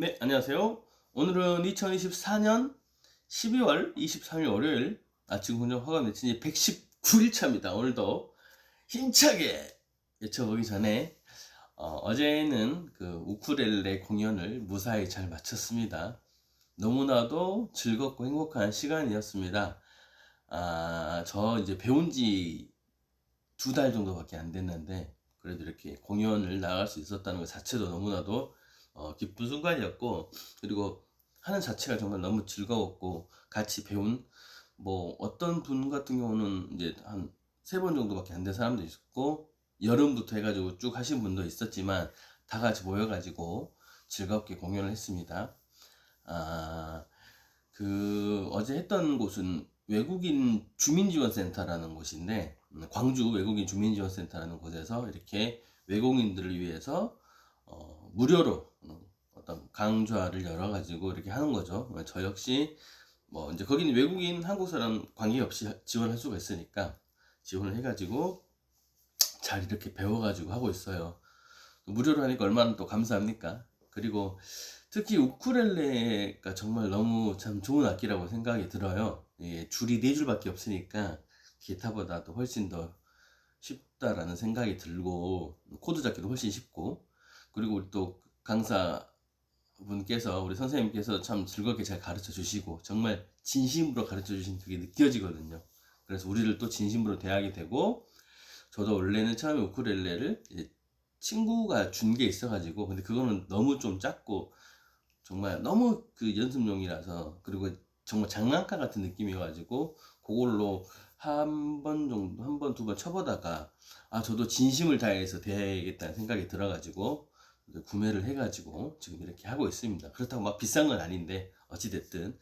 네, 안녕하세요. 오늘은 2024년 12월 23일 월요일 아침 공정 화가 매친 지 119일차입니다. 오늘도 힘차게 외쳐보기 전에 어, 제는그 우쿨렐레 공연을 무사히 잘 마쳤습니다. 너무나도 즐겁고 행복한 시간이었습니다. 아, 저 이제 배운 지 두 달 정도밖에 안 됐는데 그래도 이렇게 공연을 나갈 수 있었다는 것 자체도 너무나도 어, 기쁜 순간이었고 그리고 하는 자체가 정말 너무 즐거웠고 같이 배운 뭐 어떤 분 같은 경우는 이제 한 세 번 정도밖에 안 된 사람도 있었고 여름부터 해가지고 쭉 하신 분도 있었지만 다 같이 모여가지고 즐겁게 공연을 했습니다. 아, 그 어제 했던 곳은 외국인 주민지원센터라는 곳인데 음, 광주 외국인 주민지원센터라는 곳에서 이렇게 외국인들을 위해서 어, 무료로 음, 어떤 강좌를 열어 가지고 이렇게 하는 거죠. 저 역시 뭐 이제 거기는 외국인 한국 사람 관계없이 지원할 수가 있으니까 지원을 해가지고 잘 이렇게 배워가지고 하고 있어요. 무료로 하니까 얼마나 또 감사합니까? 그리고 특히 우쿨렐레가 정말 너무 참 좋은 악기라고 생각이 들어요. 예, 줄이 네 줄밖에 없으니까 기타보다도 훨씬 더 쉽다라는 생각이 들고 코드 잡기도 훨씬 쉽고 그리고 우리 또 강사 분께서 우리 선생님께서 참 즐겁게 잘 가르쳐 주시고 정말 진심으로 가르쳐 주신 그게 느껴지거든요. 그래서 우리를 또 진심으로 대하게 되고 저도 원래는 처음에 우쿨렐레를 친구가 준 게 있어가지고 근데 그거는 너무 좀 작고 정말 너무 그 연습용이라서 그리고 정말 장난감 같은 느낌이어가지고 그걸로 한 번 정도 한 번 두 번 쳐보다가 아 저도 진심을 다해서 대야겠다는 생각이 들어가지고 구매를 해가지고 지금 이렇게 하고 있습니다. 그렇다고 막 비싼 건 아닌데 어찌됐든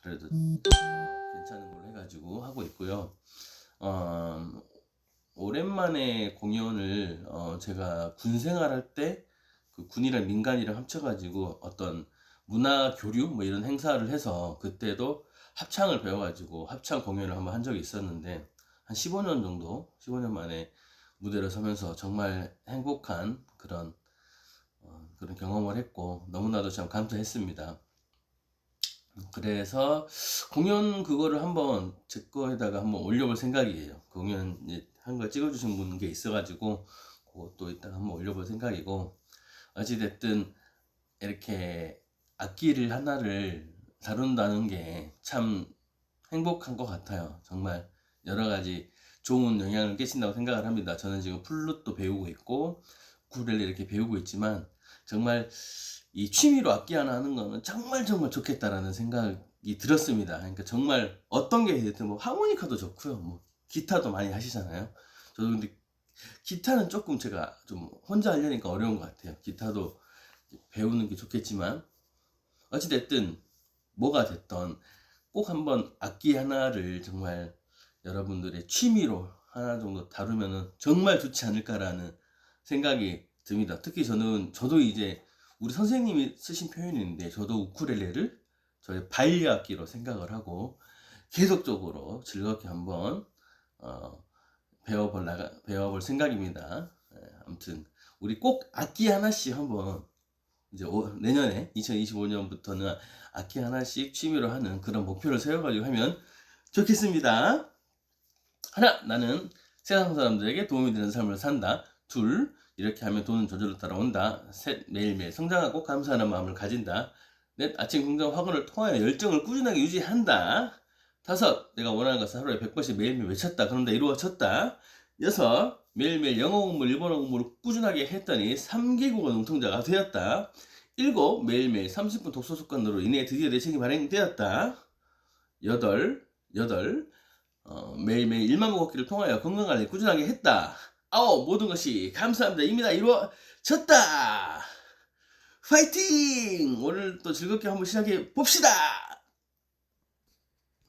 그래도 괜찮은 걸로 해가지고 하고 있고요. 어, 오랜만에 공연을 어, 제가 군 생활할 때 그 군이랑 민간이랑 합쳐가지고 어떤 문화 교류 뭐 이런 행사를 해서 그때도 합창을 배워가지고 합창 공연을 한번 한 적이 있었는데 한 15년 정도 15년 만에 무대를 서면서 정말 행복한 그런 어, 그런 경험을 했고 너무나도 참 감사했습니다. 그래서 공연 그거를 한번 제 거에다가 한번 올려볼 생각이에요. 공연 한 거 찍어주신 분 게 있어가지고 그것도 이따가 한번 올려볼 생각이고 어찌됐든 이렇게 악기를 하나를 다룬다는 게 참 행복한 것 같아요. 정말 여러 가지 좋은 영향을 끼친다고 생각을 합니다. 저는 지금 플룻도 배우고 있고 구렐레 이렇게 배우고 있지만 정말 이 취미로 악기 하나 하는 거는 정말 정말 좋겠다라는 생각이 들었습니다. 그러니까 정말 어떤 게 됐든 뭐 하모니카도 좋고요. 뭐 기타도 많이 하시잖아요. 저도 근데 기타는 조금 제가 좀 혼자 하려니까 어려운 것 같아요. 기타도 배우는 게 좋겠지만 어찌됐든 뭐가 됐던 꼭 한번 악기 하나를 정말 여러분들의 취미로 하나 정도 다루면은 정말 좋지 않을까라는 생각이 듭니다. 특히 저는 저도 이제 우리 선생님이 쓰신 표현인데 저도 우쿨렐레를 저의 반려악기로 생각을 하고 계속적으로 즐겁게 한번 어, 배워볼 나가 배워볼 생각입니다. 예, 아무튼 우리 꼭 악기 하나씩 한번 이제 오- 내년에 2025년부터는 악기 하나씩 취미로 하는 그런 목표를 세워가지고 하면 좋겠습니다. 하나, 나는 세상 사람들에게 도움이 되는 삶을 산다. 둘, 이렇게 하면 돈은 저절로 따라온다. 셋, 매일매일 성장하고 감사하는 마음을 가진다. 넷, 아침 긍정 확언을 통하여 열정을 꾸준하게 유지한다. 다섯, 내가 원하는 것을 하루에 100번씩 매일매일 외쳤다. 그런데 이루어졌다. 여섯, 매일매일 영어 공부, 일본어 공부를 꾸준하게 했더니 3개국어 능통자가 되었다. 일곱, 매일매일 30분 독서 습관으로 인해 드디어 내 책이 발행되었다. 여덟, 여덟, 어, 매일매일 일만 먹기를 통하여 건강관리 꾸준하게 했다. 아홉, 모든 것이 감사합니다. 이미 다 이루어졌다. 파이팅! 오늘 또 즐겁게 한번 시작해 봅시다!